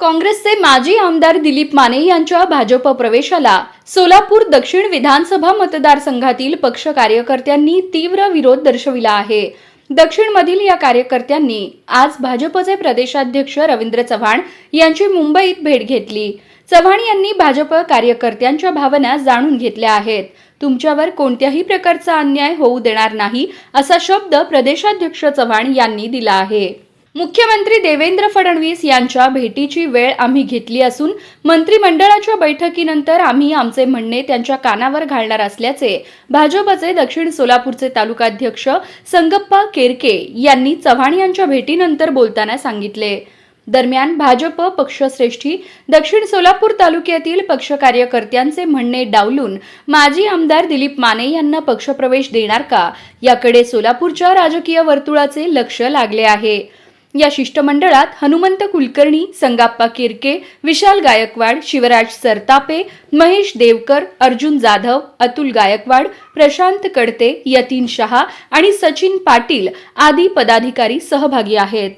काँग्रेसचे माजी आमदार दिलीप माने यांच्या भाजप प्रवेशाला सोलापूर दक्षिण विधानसभा मतदारसंघातील पक्ष कार्यकर्त्यांनी तीव्र विरोध दर्शविला आहे. दक्षिणमधील या कार्यकर्त्यांनी आज भाजपचे प्रदेशाध्यक्ष रवींद्र चव्हाण यांची मुंबईत भेट घेतली. चव्हाण यांनी भाजप कार्यकर्त्यांच्या भावना जाणून घेतल्या आहेत. तुमच्यावर कोणत्याही प्रकारचा अन्याय होऊ देणार नाही असा शब्द प्रदेशाध्यक्ष चव्हाण यांनी दिला आहे. मुख्यमंत्री देवेंद्र फडणवीस यांच्या भेटीची वेळ आम्ही घेतली असून मंत्रिमंडळाच्या बैठकीनंतर आम्ही आमचे म्हणणे त्यांच्या कानावर घालणार असल्याचे भाजपचे दक्षिण सोलापूरचे तालुकाध्यक्ष संगप्पा केरके यांनी चव्हाण यांच्या भेटीनंतर बोलताना सांगितले. दरम्यान भाजप पक्षश्रेष्ठी दक्षिण सोलापूर तालुक्यातील पक्ष कार्यकर्त्यांचे म्हणणे डावलून माजी आमदार दिलीप माने यांना पक्षप्रवेश देणार का? याकडे सोलापूरच्या राजकीय वर्तुळाचे लक्ष लागले आहे. या शिष्टमंडळात हनुमंत कुलकर्णी संगाप्पा किरके विशाल गायकवाड शिवराज सरतापे महेश देवकर अर्जुन जाधव अतुल गायकवाड प्रशांत कडते यतीन शहा आणि सचिन पाटील आदी पदाधिकारी सहभागी आहेत.